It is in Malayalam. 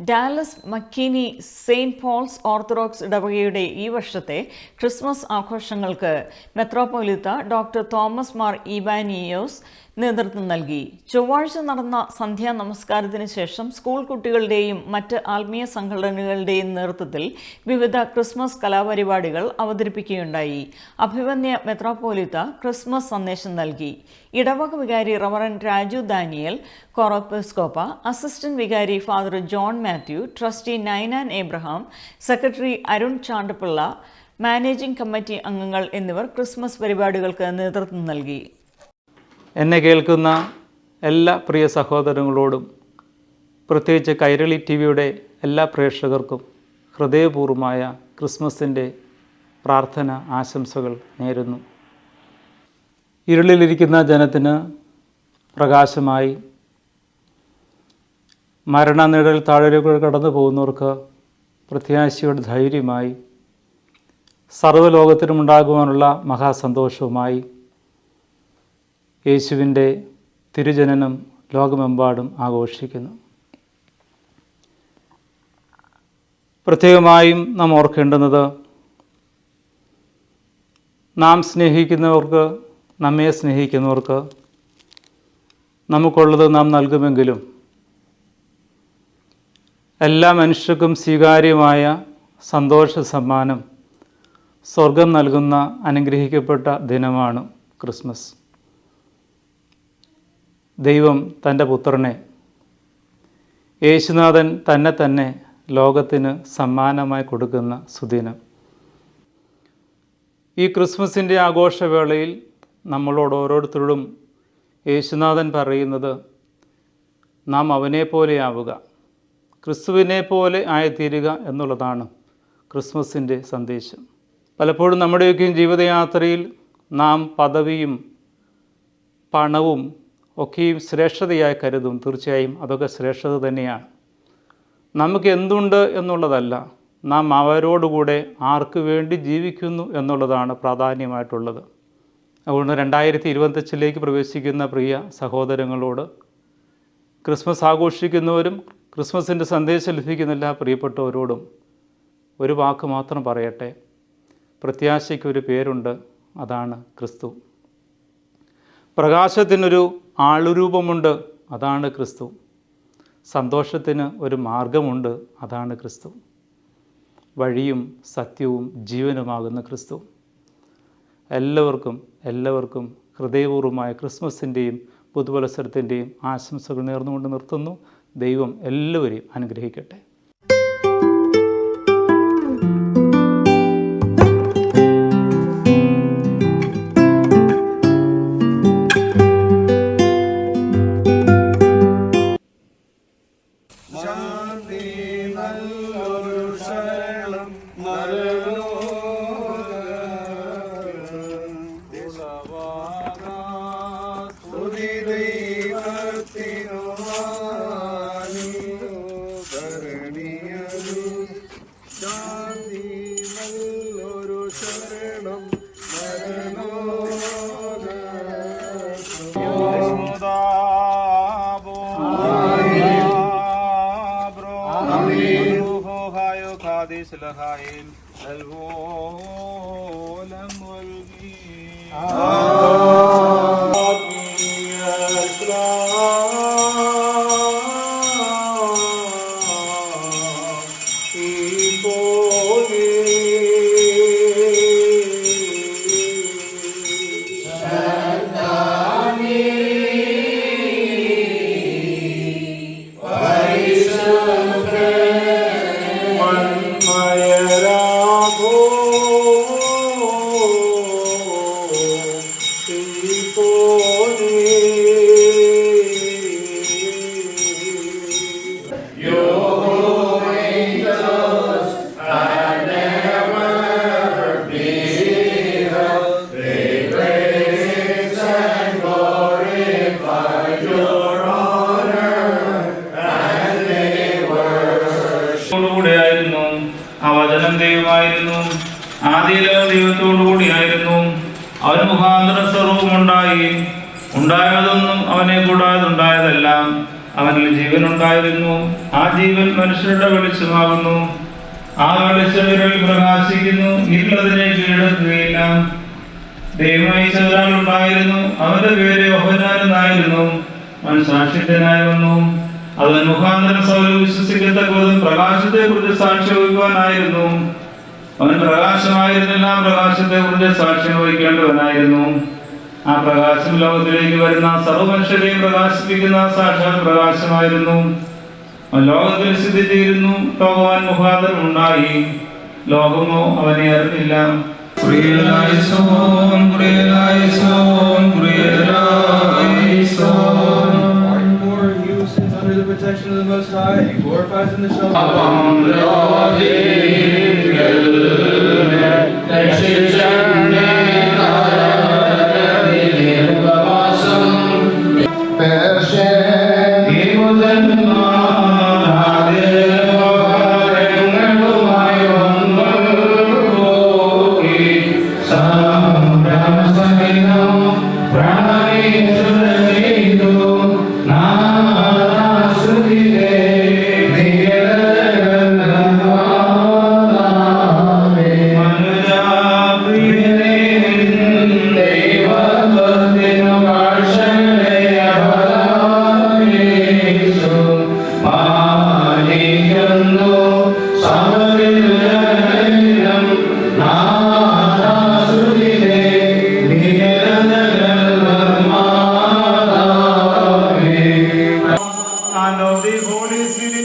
Dallas McKinney Saint Paul's Orthodox ഇടവകയുടെ ഈ വർഷത്തെ ക്രിസ്മസ് ആഘോഷങ്ങൾക്ക് മെത്രോപൊലിത്ത ഡോക്ടർ തോമസ് മാർ ഇവാനിയോസ് നേതൃത്വം നൽകി. ചൊവ്വാഴ്ച നടന്ന സന്ധ്യാ നമസ്കാരത്തിന് ശേഷം സ്കൂൾ കുട്ടികളുടെയും മറ്റ് ആത്മീയ സംഘടനകളുടെയും നേതൃത്വത്തിൽ വിവിധ ക്രിസ്മസ് കലാപരിപാടികൾ അവതരിപ്പിക്കുകയുണ്ടായി. അഭിമന്യ മെത്രാപ്പോലിത്ത ക്രിസ്മസ് സന്ദേശം നൽകി. ഇടവക വികാരി റവറൻ രാജു ദാനിയൽ കൊറോപ്പസ്കോപ്പ അസിസ്റ്റന്റ് വികാരി father John Mathew trustee Ninan Abraham secretary Arun Chandapilla managing committee അംഗങ്ങൾ എന്നിവർ ക്രിസ്മസ് പരിപാടികൾക്ക് നേതൃത്വം നൽകി. എന്നെ കേൾക്കുന്ന എല്ലാ പ്രിയ സഹോദരങ്ങളോടും പ്രത്യേകിച്ച് കൈരളി ടി വിയുടെ എല്ലാ പ്രേക്ഷകർക്കും ഹൃദയപൂർവമായ ക്രിസ്മസിന്റെ പ്രാർത്ഥന ആശംസകൾ നേരുന്നു. ഇരുളിലിരിക്കുന്ന ജനത്തിന് പ്രകാശമായി മരണനിഴൽ താഴേക്കൂടെ കടന്നു പോകുന്നവർക്ക് പ്രത്യാശയുടെ ധൈര്യമായി സർവലോകത്തിനുമുണ്ടാകുവാനുള്ള മഹാസന്തോഷവുമായി യേശുവിന്റെ തിരുജനനം ലോകമെമ്പാടും ആഘോഷിക്കുന്നു. പ്രത്യേകമായും നാം ഓർക്കേണ്ടുന്നത് നാം സ്നേഹിക്കുന്നവർക്ക് നമ്മെ സ്നേഹിക്കുന്നവർക്ക് നമുക്കുള്ളത് നാം നൽകുമെങ്കിലും എല്ലാ മനുഷ്യർക്കും സ്വീകാര്യമായ സന്തോഷ സമ്മാനം സ്വർഗം നൽകുന്ന അനുഗ്രഹിക്കപ്പെട്ട ദിനമാണ് ക്രിസ്മസ്. ദൈവം തന്റെ പുത്രനെ യേശുനാഥൻ തന്നെ തന്നെ ലോകത്തിന് സമ്മാനമായി കൊടുക്കുന്ന സുദിനം. ഈ ക്രിസ്മസിന്റെ ആഘോഷവേളയിൽ നമ്മളോട് ഓരോരുത്തരോടും യേശുനാഥൻ പറയുന്നത് നാം അവനെ പോലെയാവുക ക്രിസ്തുവിനെ പോലെ ആയിത്തീരുക എന്നുള്ളതാണ് ക്രിസ്മസിന്റെ സന്ദേശം. പലപ്പോഴും നമ്മുടെയൊക്കെയും ജീവിതയാത്രയിൽ നാം പദവിയും പണവും ഒക്കെയും ശ്രേഷ്ഠതയായി കരുതും. തീർച്ചയായും അതൊക്കെ ശ്രേഷ്ഠത തന്നെയാണ്. നമുക്ക് എന്തുണ്ട് എന്നുള്ളതല്ല നാം അവരോടുകൂടെ ആർക്ക് വേണ്ടി ജീവിക്കുന്നു എന്നുള്ളതാണ് പ്രാധാന്യമായിട്ടുള്ളത്. അതുകൊണ്ട് രണ്ടായിരത്തി ഇരുപത്തഞ്ചിലേക്ക് പ്രവേശിക്കുന്ന പ്രിയ സഹോദരങ്ങളോട് ക്രിസ്മസ് ആഘോഷിക്കുന്നവരും ക്രിസ്മസിന്റെ സന്ദേശം ലഭിക്കുന്ന എല്ലാ പ്രിയപ്പെട്ടവരോടും ഒരു വാക്ക് മാത്രം പറയട്ടെ. പ്രത്യാശയ്ക്കൊരു പേരുണ്ട് അതാണ് ക്രിസ്തു. പ്രകാശത്തിനൊരു ആളുരൂപമുണ്ട് അതാണ് ക്രിസ്തു. സന്തോഷത്തിന് ഒരു മാർഗമുണ്ട് അതാണ് ക്രിസ്തു. വഴിയും സത്യവും ജീവനുമാകുന്ന ക്രിസ്തു. എല്ലാവർക്കും എല്ലാവർക്കും ഹൃദയപൂർവമായ ക്രിസ്മസിന്റെയും പുതുവത്സരത്തിന്റെയും ആശംസകൾ നേർന്നുകൊണ്ട് നിർത്തുന്നു. ദൈവം എല്ലാവരെയും അനുഗ്രഹിക്കട്ടെ. சாந்தி நல்லொரு சரணம் மரணோ சுதி தெய்வத்தினோ لخاين الولم والجيل Oh! വചനം ദൈവമായിരുന്നു. ആദ്യയിലെ ദൈവത്തോടു കൂടിയായിരുന്നു. അവൻ മുഖാന്തര സ്വരൂപമുണ്ടായി ഉണ്ടായതൊന്നും അവനെ കൂടാതെ ഉണ്ടായതെല്ലാം അവനിൽ ജീവൻ ഉണ്ടായിരുന്നു. ആ ജീവൻ മനുഷ്യരുടെ വെളിച്ചമാകുന്നു. ആ വെളിച്ചം പ്രകാശിക്കുന്നു. ഇരുളതിനെ കീഴടക്കുകയില്ല. ദൈവമായി ചെറാൻ ഉണ്ടായിരുന്നു. അവന്റെ പേര് യോഹനാനെന്നായിരുന്നു അവൻ സാക്ഷ്യത്തിനായി വന്നു. അവൻ മുഖാന്തരം സൗര വിശ്വസിക്കത്തക്കതും പ്രകാശത്തെ കുറിച്ച് സാക്ഷ്യം വഹിക്കുവാനായിരുന്നു അവൻ പ്രകാശമായിരുന്നില്ല പ്രകാശത്തെ കുറിച്ച് സാക്ഷ്യം വഹിക്കേണ്ടവനായിരുന്നു ആ പ്രകാശം ലോകത്തിലേക്ക് വരുന്ന സർവമനുഷ്യരെയും പ്രകാശിപ്പിക്കുന്ന സാക്ഷാത് പ്രകാശമായിരുന്നു. ലോകത്തിൽ സ്ഥിതി ചെയ്യുന്നു ലോകവാൻ മുഖാന്തരം ഉണ്ടായി. ലോകമോ അവനെ അറിഞ്ഞില്ല. പ്രിയലായിസോൻ I know the Holy Spirit.